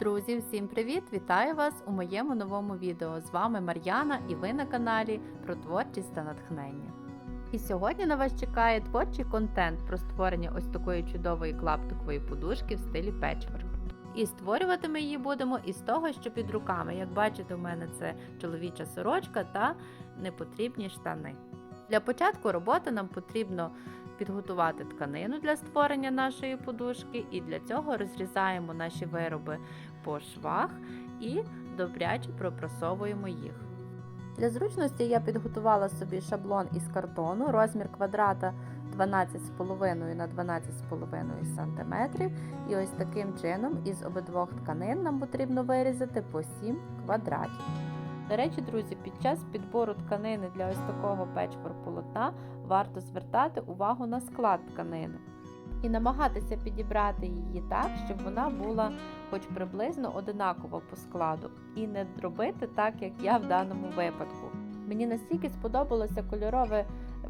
Друзі, всім привіт! Вітаю вас у моєму новому відео. З вами Мар'яна і ви на каналі про творчість та натхнення. І сьогодні на вас чекає творчий контент про створення ось такої чудової клаптикової подушки в стилі печворк. І створювати ми її будемо із того, що під руками. Як бачите, у мене це чоловіча сорочка та непотрібні штани. Для початку роботи нам потрібно підготувати тканину для створення нашої подушки, і для цього розрізаємо наші вироби по швах і добряче пропрасовуємо їх. Для зручності я підготувала собі шаблон із картону, розмір квадрата 12,5 на 12,5 см. І ось таким чином із обидвох тканин нам потрібно вирізати по 7 квадратів. До речі, друзі, під час підбору тканини для ось такого печворк полотна варто звертати увагу на склад тканини і намагатися підібрати її так, щоб вона була хоч приблизно одинакова по складу, і не робити так, як я в даному випадку. Мені настільки сподобалося кольорове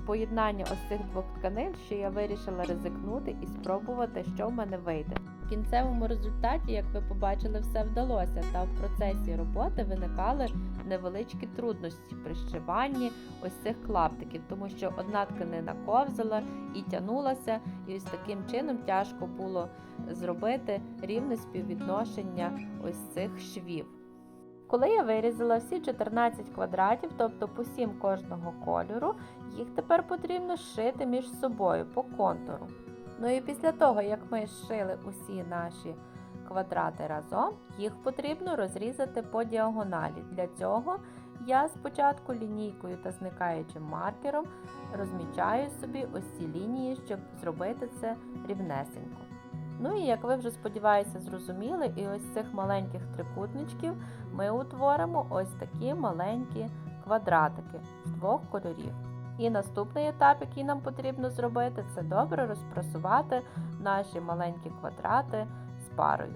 поєднання ось цих двох тканин, що я вирішила ризикнути і спробувати, що в мене вийде. В кінцевому результаті, як ви побачили, все вдалося, та в процесі роботи виникали невеличкі трудності при зшиванні ось цих клаптиків, тому що одна тканина ковзала і тягнулася, і ось таким чином тяжко було зробити рівне співвідношення ось цих швів. Коли я вирізала всі 14 квадратів, тобто по 7 кожного кольору, їх тепер потрібно зшити між собою по контуру. Ну і після того, як ми зшили усі наші квадрати разом, їх потрібно розрізати по діагоналі. Для цього я спочатку лінійкою та зникаючим маркером розмічаю собі ось ці лінії, щоб зробити це рівнесенько. Ну і як ви вже сподіваюся, зрозуміли, і ось цих маленьких трикутничків ми утворимо ось такі маленькі квадратики з двох кольорів. І наступний етап, який нам потрібно зробити, це добре розпрасувати наші маленькі квадрати з парою.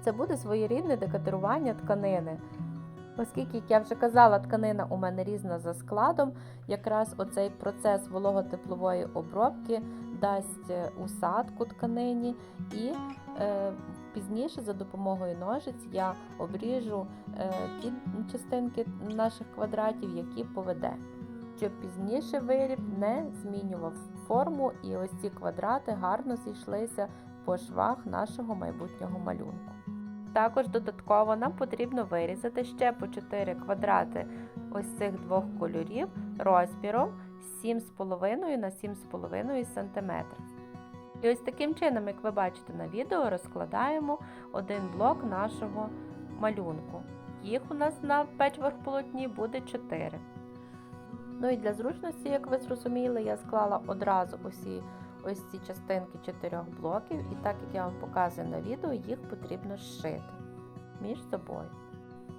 Це буде своєрідне декатерування тканини. Оскільки, як я вже казала, тканина у мене різна за складом, якраз оцей процес вологотеплової обробки дасть е, усадку тканині і е, пізніше за допомогою ножиць я обріжу е, ті частинки наших квадратів, які поведе, щоб пізніше виріб не змінював форму і ось ці квадрати гарно зійшлися по швах нашого майбутнього малюнку. Також додатково нам потрібно вирізати ще по 4 квадрати ось цих двох кольорів розміром 7,5 на 7,5 см. І ось таким чином, як ви бачите на відео, розкладаємо один блок нашого малюнку. Їх у нас на печворк полотні буде 4. Ну і для зручності, як ви зрозуміли, я склала одразу усі ось ці частинки чотирьох блоків, і так як я вам показую на відео, їх потрібно зшити між собою.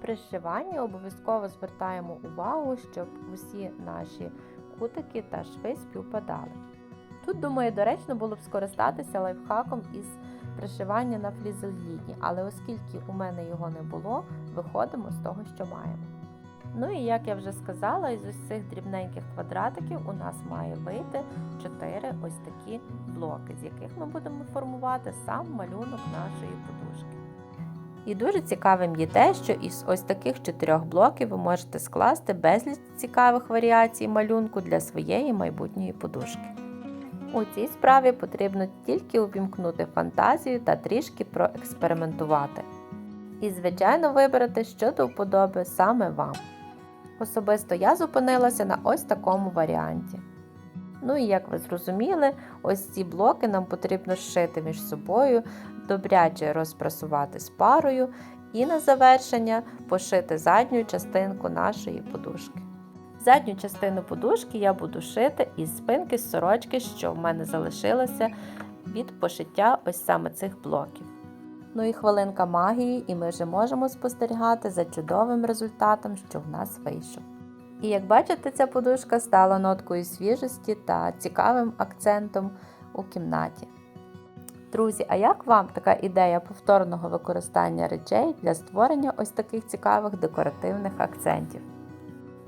При зшиванні обов'язково звертаємо увагу, щоб усі наші кутики та шви співпадали. Тут, думаю, доречно було б скористатися лайфхаком із пришивання на флізеліні, але оскільки у мене його не було, виходимо з того, що маємо. Ну і як я вже сказала, із ось цих дрібненьких квадратиків у нас має вийти 4 ось такі блоки, з яких ми будемо формувати сам малюнок нашої подушки. І дуже цікавим є те, що із ось таких чотирьох блоків ви можете скласти безліч цікавих варіацій малюнку для своєї майбутньої подушки. У цій справі потрібно тільки увімкнути фантазію та трішки проекспериментувати. І, звичайно, вибрати, що до вподоби саме вам. Особисто я зупинилася на ось такому варіанті. Ну і як ви зрозуміли, ось ці блоки нам потрібно зшити між собою, добряче розпрасувати з парою і на завершення пошити задню частинку нашої подушки. Задню частину подушки я буду шити із спинки з сорочки, що в мене залишилося від пошиття ось саме цих блоків. Ну і хвилинка магії, і ми вже можемо спостерігати за чудовим результатом, що в нас вийшов. І як бачите, ця подушка стала ноткою свіжості та цікавим акцентом у кімнаті. Друзі, а як вам така ідея повторного використання речей для створення ось таких цікавих декоративних акцентів?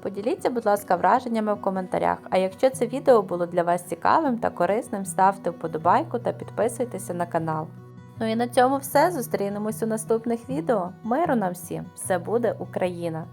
Поділіться, будь ласка, враженнями в коментарях. А якщо це відео було для вас цікавим та корисним, ставте вподобайку та підписуйтеся на канал. Ну і на цьому все. Зустрінемось у наступних відео. Миру нам всім! Все буде Україна!